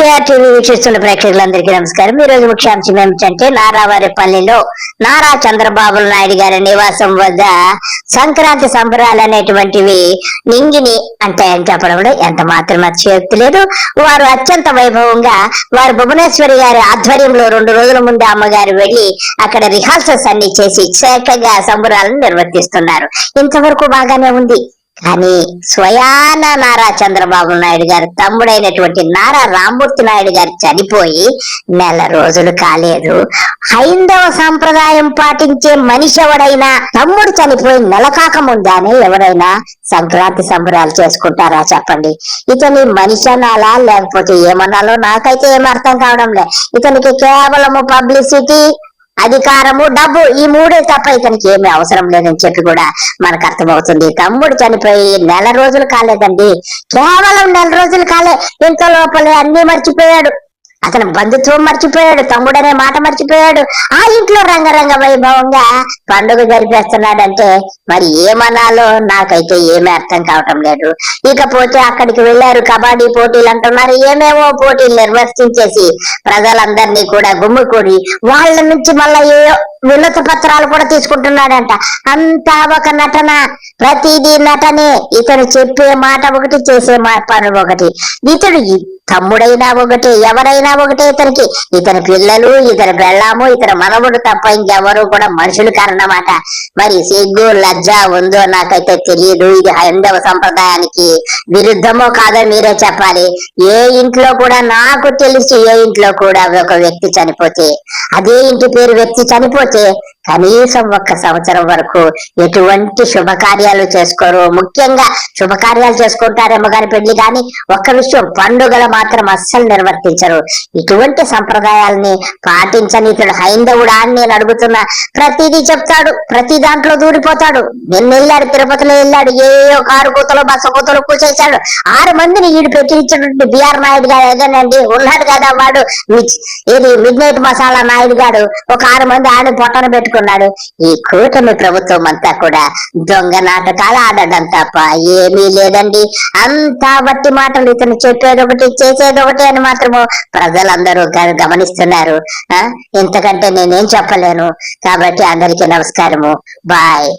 TV వీక్షిస్తున్న ప్రేక్షకులందరికీ నమస్కారం. ఈ రోజు ముఖ్యాంశం ఏమిటంటే నారావారిపల్లిలో నారా చంద్రబాబు నాయుడు గారి నివాసం వద్ద సంక్రాంతి సంబరాలు అనేటువంటివి నింగిని అంటాయని చెప్పడంలో ఎంత మాత్రం అతిశయోక్తి లేదు వారు అత్యంత వైభవంగా వారు భువనేశ్వరి గారి ఆధ్వర్యంలో రెండు రోజుల ముందు అమ్మగారు వెళ్ళి అక్కడ రిహార్సల్స్ అన్ని చేసి చక్కగా సంబరాలను నిర్వర్తిస్తున్నారు. ఇంతవరకు బాగానే ఉంది. అని స్వయాన నారా చంద్రబాబు నాయుడు గారు తమ్ముడైనటువంటి నారా రామ్మూర్తి నాయుడు గారు చనిపోయి నెల రోజులు కాలేదు. హైందవ సంప్రదాయం పాటించే మనిషి ఎవడైనా తమ్ముడు చనిపోయి నెల కాకముందానే ఎవరైనా సంక్రాంతి సంబరాలు చేసుకుంటారా చెప్పండి. ఇతని మనిషి అనాలా లేకపోతే ఏమనాలో నాకైతే ఏం అర్థం కావడం లే ఇతనికి కేవలము పబ్లిసిటీ అధికారము డబ్బు ఈ మూడే తప్ప ఇతనికి ఏమి అవసరం లేదని చెప్పి కూడా మనకు అర్థమవుతుంది. తమ్ముడు చనిపోయి నెల రోజులు కాలేదండి. కేవలం నెల రోజులు కాలే. ఇంత లోపలే అన్ని మర్చిపోయాడు. అతను బంధుత్వం మర్చిపోయాడు తమ్ముడనే మాట మర్చిపోయాడు. ఆ ఇంట్లో రంగరంగ వైభవంగా పండుగ జరిపేస్తున్నాడంటే మరి ఏమనాలో నాకైతే ఏమీ అర్థం కావటం లేదు. ఇకపోతే అక్కడికి వెళ్ళారు కబడ్డీ పోటీలు అంటున్నారు. ఏమేమో పోటీలు నిర్వర్తించేసి ప్రజలందరినీ కూడా గుమ్ముకూడి వాళ్ళ నుంచి మళ్ళా ఏ వినత పత్రాలు కూడా తీసుకుంటున్నాడంట. అంతా ఒక నటన ప్రతిదీ నటనే. ఇతను చెప్పే మాట ఒకటి చేసే మా- పనులు ఒకటి. ఇతడు తమ్ముడైనా ఒకటే ఎవరైనా ఒకటే ఇతనికి. ఇతని పిల్లలు ఇతని బెళ్ళాము ఇతని మనవుడు తప్ప ఇంకెవరు కూడా మనుషులు కారణమాట మరి సిగ్గు లజ్జ ఉందో నాకైతే తెలియదు. ఇది హైందవ సంప్రదాయానికి విరుద్ధమో కాదో మీరే చెప్పాలి. ఏ ఇంట్లో కూడా నాకు తెలిసి ఏ ఇంట్లో కూడా ఒక వ్యక్తి చనిపోతే అదే ఇంటి పేరు వ్యక్తి చనిపోతే కనీసం ఒక్క సంవత్సరం వరకు ఎటువంటి శుభకార్యాలు చేసుకోరు. ముఖ్యంగా శుభకార్యాలు చేసుకుంటారేమో కానీ పెళ్ళి కానీ ఒక్క విషయం పండుగలు మాత్రం అస్సలు నిర్వర్తించరు. ఇటువంటి సంప్రదాయాల్ని పాటించని ఇతడు హైందవుడా అని నేను అడుగుతున్నా ప్రతిదీ చెప్తాడు. ప్రతి దాంట్లో దూరిపోతాడు. నిన్న వెళ్ళాడు తిరుపతిలో వెళ్ళాడు ఏ కారు కూతలో బస్సు కూతలో కూర్చేశాడు ఆరు మందిని ఈడు పెట్టించినటువంటి బిఆర్ నాయుడు గారు ఏదేనండి ఉన్నాడు కదా వాడు. మిచ్- ఏది మిడ్ నైట్ మసాలా నాయుడు గారు ఒక ఆరు మంది ఆడ పొట్టన పెట్టుకున్నాడు ఈ కూటమి ప్రభుత్వం అంతా కూడా దొంగ నాటకాలు ఆడడం తప్ప ఏమీ లేదండి. అంతా బట్టి మాటలు ఇతను చెప్పేది ఒకటి చేసేది ఒకటి అని మాత్రము ప్రజలందరూ గమనిస్తున్నారు. ఆ? ఇంతకంటే నేనేం చెప్పలేను. కాబట్టి అందరికీ నమస్కారము. బాయ్.